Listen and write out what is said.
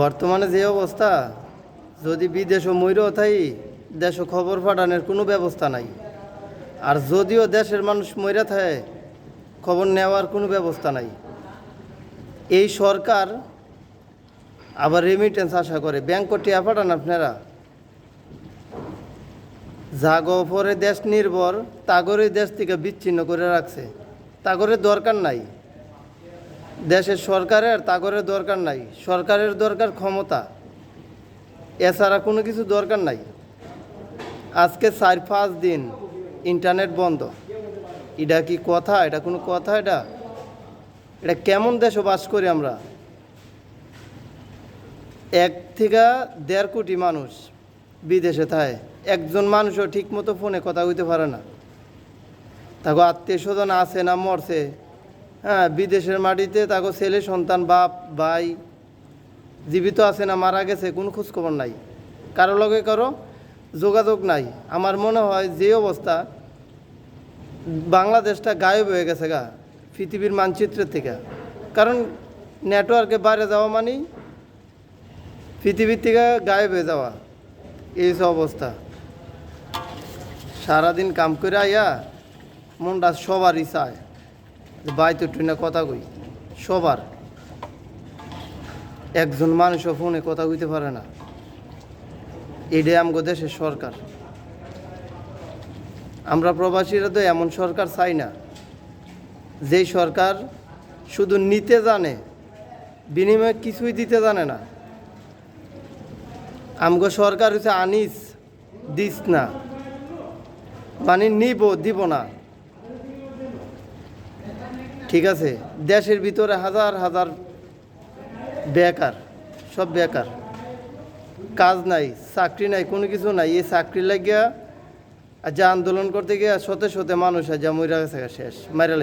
বর্তমানে যে অবস্থা, যদি বিদেশ ময়ূরও থাই দেশ খবর পাঠানোর কোনো ব্যবস্থা নাই। আর যদিও দেশের মানুষ ময়রা থাকে খবর নেওয়ার কোনো ব্যবস্থা নাই। এই সরকার আবার রেমিটেন্স আশা করে ব্যাংক টিয়া পাঠান আপনারা। জাগ পরে দেশ নির্ভর, তাগরে দেশ থেকে বিচ্ছিন্ন করে রাখছে। তাগরের দরকার নাই। দেশের সরকারের তাগরের দরকার নাই। সরকারের দরকার ক্ষমতা। এছাড়া কোনো কিছু দরকার নাই। আজকে চার পাঁচ দিন ইন্টারনেট বন্ধ। এটা কি কথা? এটা কোনো কথা এটা? এটা কেমন দেশে বাস করি আমরা? এক থেকে দেড় কোটি মানুষ বিদেশে থাকে। একজন মানুষও ঠিক মতো ফোনে কথা হইতে পারে না। তাকে আত্মীয় স্বজন আছে না মরছে হ্যাঁ বিদেশের মাটিতে তাকে ছেলে, সন্তান, বাপ, ভাই জীবিত আছে না, মারা গেছে, কোনো খোঁজখবর নাই। কারও লগে কারও যোগাযোগ নাই। আমার মনে হয় যে অবস্থা বাংলাদেশটা গায়েব হয়ে গেছে গা, পৃথিবীর মানচিত্রের থেকে। কারণ নেটওয়ার্কে বাইরে যাওয়া মানেই পৃথিবীর থেকে গায়েব হয়ে যাওয়া। এই সব অবস্থা। সারাদিন কাম করে আইয়া মনটা সবারই চায়। যে বাইতে টুনে কথা কই, সবার। একজন মানুষও ফোনে কথা কইতে পারে না। এটাই আমগো দেশের সরকার। আমরা প্রবাসীরা তো এমন সরকার চাই না। যেই সরকার শুধু নিতে জানে, বিনিময়ে কিছুই দিতে জানে না। আমগো সরকার হচ্ছে আনিস, দিস না। মানে নিব, দিব না। ঠিক আছে? দেশের ভিতরে হাজার হাজার বেকার, সব বেকার। কাজ নাই, চাকরি নাই, কোনো কিছু নাই। এই চাকরি লাগিয়া আর যা আন্দোলন করতে গিয়ে শতে শতে মানুষ আর যা মরিয়া গেছে শেষ মারা